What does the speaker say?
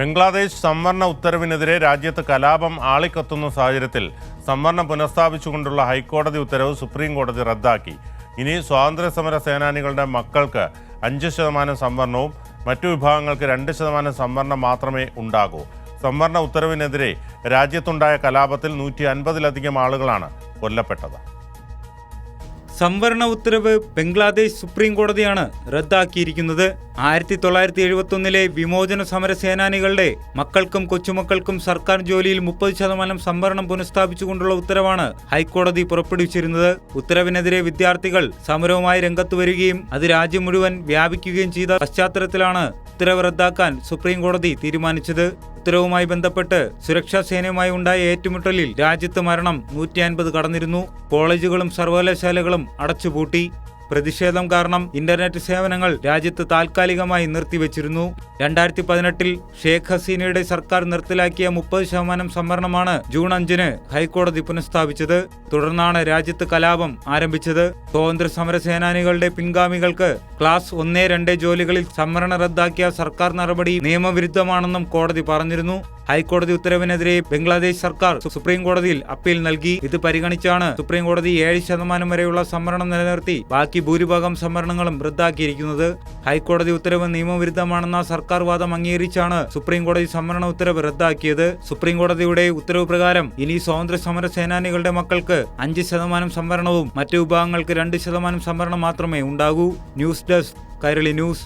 ബംഗ്ലാദേശ് സംവരണ ഉത്തരവിനെതിരെ രാജ്യത്ത് കലാപം ആളിക്കത്തുന്ന സാഹചര്യത്തിൽ സംവരണം പുനഃസ്ഥാപിച്ചുകൊണ്ടുള്ള ഹൈക്കോടതി ഉത്തരവ് സുപ്രീം കോടതി റദ്ദാക്കി. ഇനി സ്വാതന്ത്ര്യ സമര സേനാനികളുടെ മക്കൾക്ക് അഞ്ച് ശതമാനം സംവരണവും മറ്റു വിഭാഗങ്ങൾക്ക് രണ്ട് ശതമാനം സംവരണം മാത്രമേ ഉണ്ടാകൂ. സംവരണ ഉത്തരവിനെതിരെ രാജ്യത്തുണ്ടായ കലാപത്തിൽ നൂറ്റി അൻപതിലധികം ആളുകളാണ് കൊല്ലപ്പെട്ടത്. സംവരണ ഉത്തരവ് ബംഗ്ലാദേശ് സുപ്രീം കോടതിയാണ് റദ്ദാക്കിയിരിക്കുന്നത്. ആയിരത്തി തൊള്ളായിരത്തി എഴുപത്തി ഒന്നിലെ വിമോചന സമര സേനാനികളുടെ മക്കൾക്കും കൊച്ചുമക്കൾക്കും സർക്കാർ ജോലിയിൽ മുപ്പത് ശതമാനം സംവരണം പുനഃസ്ഥാപിച്ചുകൊണ്ടുള്ള ഉത്തരവാണ് ഹൈക്കോടതി പുറപ്പെടുവിച്ചിരുന്നത്. ഉത്തരവിനെതിരെ വിദ്യാർത്ഥികൾ സമരവുമായി രംഗത്ത് വരികയും അത് രാജ്യം മുഴുവൻ വ്യാപിക്കുകയും ചെയ്ത പശ്ചാത്തലത്തിലാണ് ഉത്തരവ് റദ്ദാക്കാൻ സുപ്രീം കോടതി തീരുമാനിച്ചത്. ഉത്തരവുമായി ബന്ധപ്പെട്ട് സുരക്ഷാ സേനയുമായി ഉണ്ടായ ഏറ്റുമുട്ടലിൽ രാജ്യത്ത് മരണം നൂറ്റി അൻപത് കടന്നിരുന്നു. കോളേജുകളും സർവകലാശാലകളും അടച്ചുപൂട്ടി. പ്രതിഷേധം കാരണം ഇന്റർനെറ്റ് സേവനങ്ങൾ രാജ്യത്ത് താൽക്കാലികമായി നിർത്തിവച്ചിരുന്നു. രണ്ടായിരത്തി പതിനെട്ടിൽ ഷേഖ് ഹസീനയുടെ സർക്കാർ നിർത്തലാക്കിയ മുപ്പത് ശതമാനം സംവരണമാണ് ജൂൺ അഞ്ചിന് ഹൈക്കോടതി പുനഃസ്ഥാപിച്ചത്. തുടർന്നാണ് രാജ്യത്ത് കലാപം ആരംഭിച്ചത്. സ്വാതന്ത്ര്യ സമര സേനാനികളുടെ പിൻഗാമികൾക്ക് ക്ലാസ് ഒന്നേ രണ്ട് ജോലികളിൽ സംവരണം റദ്ദാക്കിയ സർക്കാർ നടപടി നിയമവിരുദ്ധമാണെന്നും കോടതി പറഞ്ഞിരുന്നു. ഹൈക്കോടതി ഉത്തരവിനെതിരെ ബംഗ്ലാദേശ് സർക്കാർ സുപ്രീം കോടതിയിൽ അപ്പീൽ നൽകി. ഇത് പരിഗണിച്ചാണ് സുപ്രീം കോടതി ഏഴ് ശതമാനം വരെയുള്ള സംവരണം നിലനിർത്തി. ബാക്കി ഭൂരിഭാഗം സംവരണങ്ങളും റദ്ദാക്കിയിരിക്കുന്നത്. ഹൈക്കോടതി ഉത്തരവ് നിയമവിരുദ്ധമാണെന്ന സർക്കാർ വാദം അംഗീകരിച്ചാണ് സുപ്രീം കോടതി സംവരണ ഉത്തരവ് റദ്ദാക്കിയത്. സുപ്രീം കോടതിയുടെ ഉത്തരവ് പ്രകാരം ഇനി സ്വാതന്ത്ര്യ സമര സേനാനികളുടെ മക്കൾക്ക് അഞ്ച് ശതമാനം സംവരണവും മറ്റു വിഭാഗങ്ങൾക്ക് രണ്ട് ശതമാനം സംവരണം മാത്രമേ ഉണ്ടാകൂ. News desk Kairali news